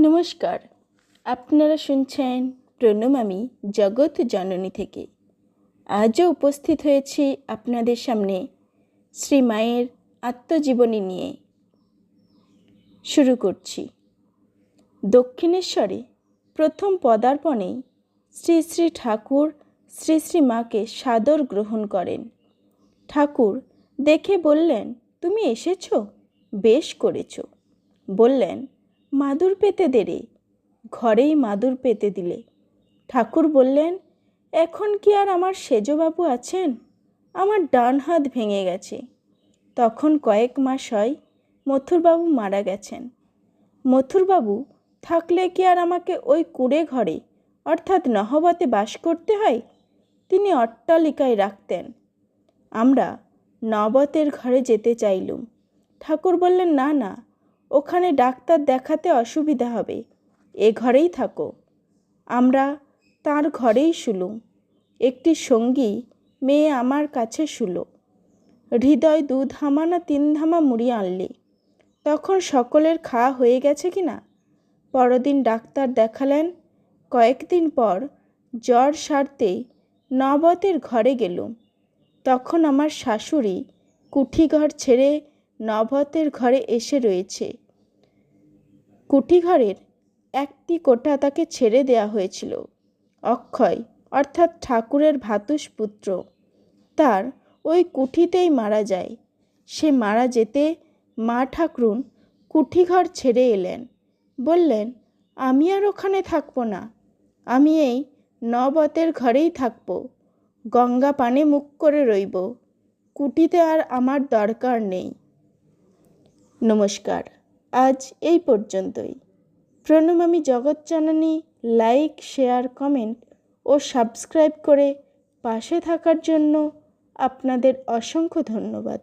নমস্কার। আপনারা শুনছেন প্রণমামি জগৎ জননী থেকে। আজও উপস্থিত হয়েছি আপনাদের সামনে শ্রী মায়ের আত্মজীবনী নিয়ে। শুরু করছি। দক্ষিণেশ্বরে প্রথম পদার্পণেই শ্রী শ্রী ঠাকুর শ্রী শ্রী মাকে সাদর গ্রহণ করেন। ঠাকুর দেখে বললেন, তুমি এসেছ? বেশ করেছ। বললেন মাদুর পেতে দে ঘরেই মাদুর পেতে দিলে। ঠাকুর বললেন, এখন কি আর আমার সেজবাবু আছেন? আমার ডান হাত ভেঙে গেছে। তখন কয়েক মাস হয় মথুরবাবু মারা গেছেন। মথুরবাবু, থাকলে কি আর আমাকে ওই কুড়ে ঘরে, অর্থাৎ নহবতে বাস করতে হয়? তিনি অট্টালিকায় রাখতেন। আমরা নবতের ঘরে যেতে চাইলুম। ঠাকুর বললেন, না না ওখানে ডাক্তার দেখাতে অসুবিধা হবে। এ ঘরেই থাকো। আমরা তার ঘরেই শুলুম। একটি সঙ্গী মেয়ে আমার কাছে শুলো। হৃদয় দু ধামা না তিন ধামা মুড়ি আনলে। তখন সকলের খাওয়া হয়ে গেছে কি না? পরদিন ডাক্তার দেখালেন, কয়েকদিন পর জ্বর সারতে নবতের ঘরে গেলুম। তখন আমার শাশুড়ি কুঠিঘর ছেড়ে নবতের ঘরে এসে রয়েছে। কুঠিঘরের একটি কোঠা তাকে ছেড়ে দেয়া হয়েছিল। অক্ষয়, অর্থাৎ ঠাকুরের ভাতুষ পুত্র, তার ওই কুঠিতেই মারা যায়। সে মারা যেতে মা ঠাকরুন কুঠিঘর ছেড়ে এলেন। বললেন, আমি আর ওখানে থাকব না। আমি এই নবতের ঘরেই থাকব। গঙ্গা পানে মুখ করে রইব। কুটিতে আর আমার দরকার নেই। নমস্কার। আজ এই পর্যন্তই। প্রণমামী জগৎজননী লাইক শেয়ার কমেন্ট ও সাবস্ক্রাইব করে পাশে থাকার জন্য আপনাদের অসংখ্য ধন্যবাদ।